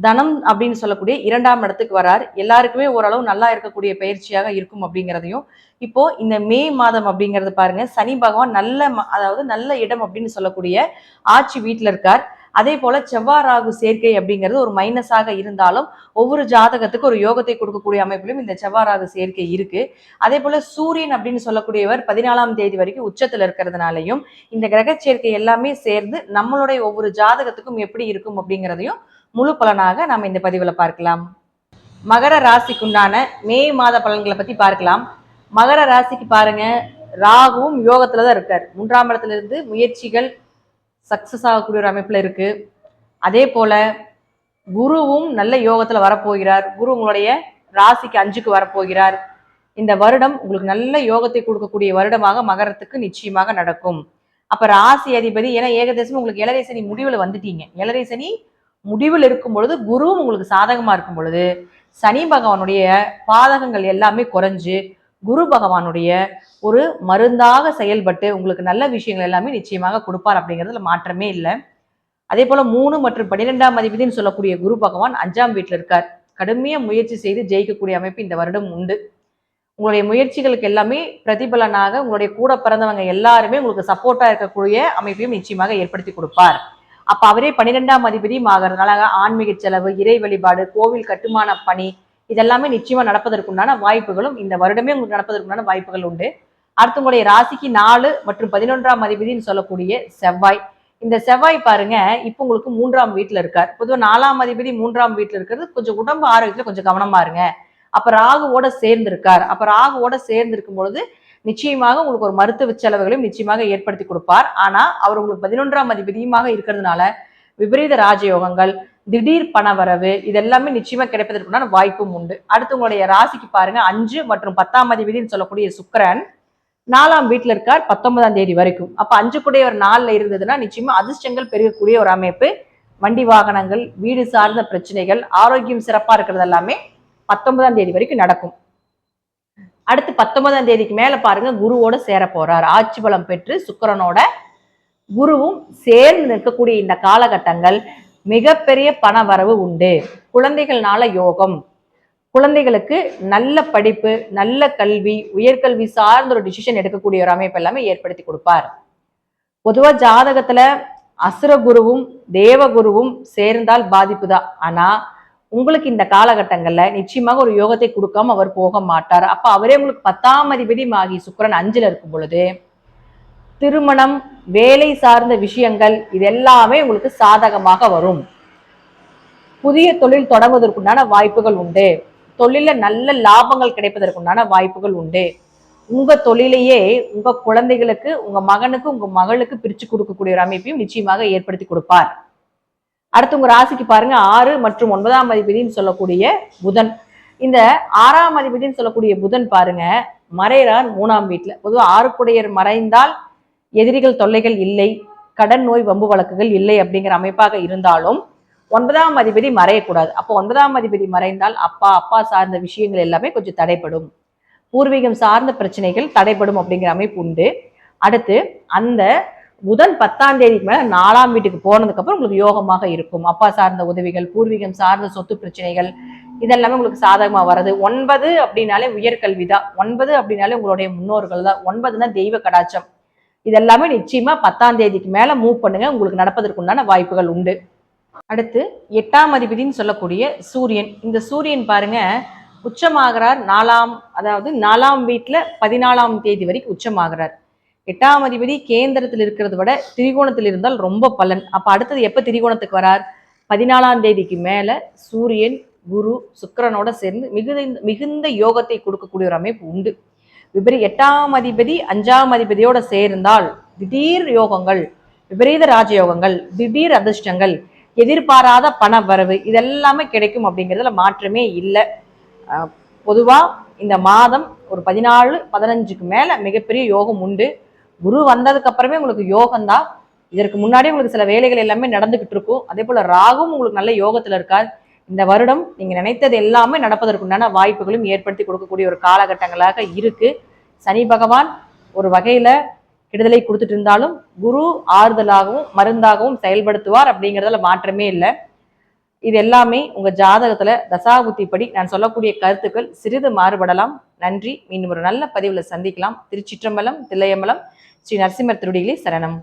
தனம் அப்படின்னு சொல்லக்கூடிய இரண்டாம் இடத்துக்கு வரார். எல்லாருக்குமே ஓரளவு நல்லா இருக்கக்கூடிய பயிற்சியாக இருக்கும் அப்படிங்கிறதையும். இப்போ இந்த மே மாதம் அப்படிங்கிறது பாருங்க சனி பகவான் நல்ல ம- அதாவது நல்ல இடம் அப்படின்னு சொல்லக்கூடிய ஆட்சி வீட்டில் இருக்கார். அதே போல செவ்வாய் ராகு சேர்க்கை அப்படிங்கிறது ஒரு மைனஸாக இருந்தாலும் ஒவ்வொரு ஜாதகத்துக்கு ஒரு யோகத்தை கொடுக்கக்கூடிய அமைப்பிலும் இந்த செவ்வாய் ராகு சேர்க்கை இருக்கு. அதே போல சூரியன் அப்படின்னு சொல்லக்கூடியவர் பதினாலாம் தேதி வரைக்கும் உச்சத்துல இருக்கிறதுனாலையும் இந்த கிரக சேர்க்கை எல்லாமே சேர்ந்து நம்மளுடைய ஒவ்வொரு ஜாதகத்துக்கும் எப்படி இருக்கும் அப்படிங்கிறதையும் முழு பலனாக நாம் இந்த பதிவில் பார்க்கலாம். மகர ராசிக்குண்டான மே மாத பலன்களை பற்றி பார்க்கலாம். மகர ராசிக்கு பாருங்க ராகுவும் யோகத்துல தான் இருக்கார். மூன்றாம் இடத்துல இருந்து முயற்சிகள் சக்சஸ் ஆகக்கூடிய ஒரு அமைப்பில் இருக்கு. அதே போல குருவும் நல்ல யோகத்துல வரப்போகிறார். குரு உங்களுடைய ராசிக்கு அஞ்சுக்கு வரப்போகிறார். இந்த வருடம் உங்களுக்கு நல்ல யோகத்தை கொடுக்கக்கூடிய வருடமாக மகரத்துக்கு நிச்சயமாக நடக்கும். அப்ப ராசி அதிபதி ஏன்னா ஏகதேசம் உங்களுக்கு இளரை சனி முடிவுல வந்துட்டீங்க. இளரை சனி முடிவில் இருக்கும் பொழுது குருவும் உங்களுக்கு சாதகமாக இருக்கும் பொழுது சனி பகவானுடைய பாதகங்கள் எல்லாமே குறைஞ்சு குரு பகவானுடைய ஒரு மருந்தாக செயல்பட்டு உங்களுக்கு நல்ல விஷயங்கள் எல்லாமே நிச்சயமாக கொடுப்பார் அப்படிங்கிறதுல மாற்றமே இல்லை. அதே போல மூணு மற்றும் பன்னிரெண்டாம் அதிபதினு சொல்லக்கூடிய குரு பகவான் அஞ்சாம் வீட்டில் இருக்கார். கடுமையாக முயற்சி செய்து ஜெயிக்கக்கூடிய அமைப்பு இந்த வருடம் உண்டு. உங்களுடைய முயற்சிகளுக்கு எல்லாமே பிரதிபலனாக உங்களுடைய கூட பிறந்தவங்க எல்லாருமே உங்களுக்கு சப்போர்ட்டாக இருக்கக்கூடிய அமைப்பையும் நிச்சயமாக ஏற்படுத்தி கொடுப்பார். அப்ப அவரே பன்னிரெண்டாம் அதிபதியும் ஆகிறதுனால ஆன்மீக செலவு இறை வழிபாடு கோவில் கட்டுமான பணி இதெல்லாமே நிச்சயமா நடப்பதற்குண்டான வாய்ப்புகளும் இந்த வருடமே உங்களுக்கு நடப்பதற்குண்டான வாய்ப்புகள் உண்டு. அடுத்து உங்களுடைய ராசிக்கு நாலு மற்றும் பதினொன்றாம் அதிபதினு சொல்லக்கூடிய செவ்வாய். இந்த செவ்வாய் பாருங்க இப்போ உங்களுக்கு மூன்றாம் வீட்டில் இருக்கார். பொதுவாக நாலாம் அதிபதி மூன்றாம் வீட்டில் இருக்கிறது கொஞ்சம் உடம்பு ஆரோக்கியத்தில் கொஞ்சம் கவனமா இருங்க. அப்போ ராகுவோட சேர்ந்திருக்கார். அப்போ ராகுவோட சேர்ந்திருக்கும் பொழுது நிச்சயமாக உங்களுக்கு ஒரு மருத்துவ செலவுகளையும் நிச்சயமாக ஏற்படுத்தி கொடுப்பார். ஆனால் அவர் உங்களுக்கு பதினொன்றாம் அதிபதியுமாக இருக்கிறதுனால விபரீத ராஜயோகங்கள் திடீர் பணவரவு இதெல்லாமே நிச்சயமா கிடைப்பதற்குண்டான வாய்ப்பும் உண்டு. அடுத்து உங்களுடைய ராசிக்கு பாருங்க அஞ்சு மற்றும் பத்தாம் அதிபதினு சொல்லக்கூடிய சுக்கரன் நாலாம் வீட்டில் இருக்கார் பத்தொன்பதாம் தேதி வரைக்கும். அப்போ அஞ்சு கூடிய ஒரு நாளில் இருந்ததுன்னா நிச்சயமா அதிர்ஷ்டங்கள் பெருகக்கூடிய ஒரு அமைப்பு. வண்டி வாகனங்கள் வீடு சார்ந்த பிரச்சனைகள் ஆரோக்கியம் சிறப்பாக இருக்கிறது எல்லாமே பத்தொன்பதாம் தேதி வரைக்கும் நடக்கும். அடுத்து பத்தொன்பதாம் தேதிக்கு மேல பாருங்க குருவோட சேர போறார். ஆட்சி பலம் பெற்று சுக்கரனோட குருவும் சேர்ந்து நிற்கக்கூடிய இந்த காலகட்டங்கள் மிகப்பெரிய பண வரவு உண்டு. குழந்தைகள்னால யோகம். குழந்தைகளுக்கு நல்ல படிப்பு நல்ல கல்வி உயர்கல்வி சார்ந்த ஒரு டிசிஷன் எடுக்கக்கூடிய ஒரு அமைப்பு எல்லாமே ஏற்படுத்தி கொடுப்பார். பொதுவா ஜாதகத்துல அசுர குருவும் தேவ குருவும் சேர்ந்தால் பாதிப்பு தான் ஆனா உங்களுக்கு இந்த காலகட்டங்களில் நிச்சயமாக ஒரு யோகத்தை கொடுக்காம அவர் போக மாட்டார். அப்போ அவரே உங்களுக்கு பத்தாம் அதிபதி ஆகி சுக்கரன் அஞ்சில் இருக்கும் பொழுது திருமணம் வேலை சார்ந்த விஷயங்கள் இது எல்லாமே உங்களுக்கு சாதகமாக வரும். புதிய தொழில் தொடங்குவதற்குண்டான வாய்ப்புகள் உண்டு. தொழில நல்ல லாபங்கள் கிடைப்பதற்குண்டான வாய்ப்புகள் உண்டு. உங்க தொழிலையே உங்க குழந்தைகளுக்கு உங்க மகனுக்கு உங்க மகளுக்கு பிரிச்சு கொடுக்கக்கூடிய ஒரு அமைப்பையும் நிச்சயமாக ஏற்படுத்தி கொடுப்பார். அடுத்து உங்க ராசிக்கு பாருங்க ஆறு மற்றும் ஒன்பதாம் அதிபதினு சொல்லக்கூடிய புதன். இந்த ஆறாம் அதிபதினு சொல்லக்கூடிய புதன் பாருங்க மறைகிறார் மூணாம் வீட்டுல பொதுவாக ஆறுக்குடையர் மறைந்தால் எதிரிகள் தொல்லைகள் இல்லை கடன் நோய் வம்பு வழக்குகள் இல்லை அப்படிங்கிற அமைப்பாக இருந்தாலும் ஒன்பதாம் அதிபதி மறையக்கூடாது. அப்போ ஒன்பதாம் அதிபதி மறைந்தால் அப்பா அப்பா சார்ந்த விஷயங்கள் எல்லாமே கொஞ்சம் தடைப்படும் பூர்வீகம் சார்ந்த பிரச்சனைகள் தடைப்படும் அப்படிங்கிற அமைப்பு உண்டு. அடுத்து அந்த புதன் பத்தாம் தேதிக்கு மேல நாலாம் வீட்டுக்கு போனதுக்கு அப்புறம் உங்களுக்கு யோகமாக இருக்கும். அப்பா சார்ந்த உதவிகள் பூர்வீகம் சார்ந்த சொத்து பிரச்சனைகள் இதெல்லாமே உங்களுக்கு சாதகமா வருது ஒன்பது அப்படின்னாலே உயர்கல்வி தான். ஒன்பது அப்படின்னாலே உங்களுடைய முன்னோர்கள் தான். ஒன்பதுனா தெய்வ கடாச்சம் இதெல்லாமே நிச்சயமா பத்தாம் தேதிக்கு மேல மூவ் பண்ணுங்க. உங்களுக்கு நடப்பதற்குண்டான வாய்ப்புகள் உண்டு. அடுத்து எட்டாம் அதிபதினு சொல்லக்கூடிய சூரியன். இந்த சூரியன் பாருங்க உச்சமாகிறார். நாலாம் அதாவது நாலாம் வீட்டில் பதினாலாம் தேதி வரைக்கும் உச்சமாகிறார். எட்டாம் அதிபதி கேந்திரத்தில் இருக்கிறத விட திரிகோணத்தில் இருந்தால் ரொம்ப பலன். அப்போ அடுத்தது எப்போ திரிகோணத்துக்கு வரார்? பதினாலாம் தேதிக்கு மேலே சூரியன் குரு சுக்கரனோட சேர்ந்து மிகுந்த மிகுந்த யோகத்தை கொடுக்கக்கூடிய ஒரு அமைப்பு உண்டு. விபரீ எட்டாம் அதிபதி அஞ்சாம் அதிபதியோட சேர்ந்தால் திடீர் யோகங்கள் விபரீத ராஜயோகங்கள் திடீர் அதிர்ஷ்டங்கள் எதிர்பாராத பண வரவு இதெல்லாமே கிடைக்கும் அப்படிங்கிறதுல மாற்றமே இல்லை. பொதுவாக இந்த மாதம் ஒரு பதினாலு பதினஞ்சுக்கு மேலே மிகப்பெரிய யோகம் உண்டு. குரு வந்ததுக்கு அப்புறமே உங்களுக்கு யோகம் தான் இதற்கு முன்னாடி உங்களுக்கு சில வேலைகள் எல்லாமே நடந்துகிட்டு இருக்கும். அதே போல ராகும் உங்களுக்கு நல்ல யோகத்துல இருக்கார். இந்த வருடம் நீங்க நினைத்தது எல்லாமே நடப்பதற்குண்டான வாய்ப்புகளும் ஏற்படுத்தி கொடுக்கக்கூடிய ஒரு காலகட்டங்களாக இருக்கு. சனி பகவான் ஒரு வகையில கெடுதலை கொடுத்துட்டு இருந்தாலும் குரு ஆறுதலாகவும் மருந்தாகவும் செயல்படுத்துவார் அப்படிங்கிறதுல மாற்றமே இல்லை. இது எல்லாமே உங்க ஜாதகத்துல தசாபுத்திப்படி நான் சொல்லக்கூடிய கருத்துக்கள் சிறிது மாறுபடலாம். நன்றி. மீண்டும் ஒரு நல்ல பதிவுல சந்திக்கலாம். திருச்சிற்றம்பலம் தில்லையம்பலம். ஸ்ரீ நரசிம்மர் திருடிகளே சரணம்.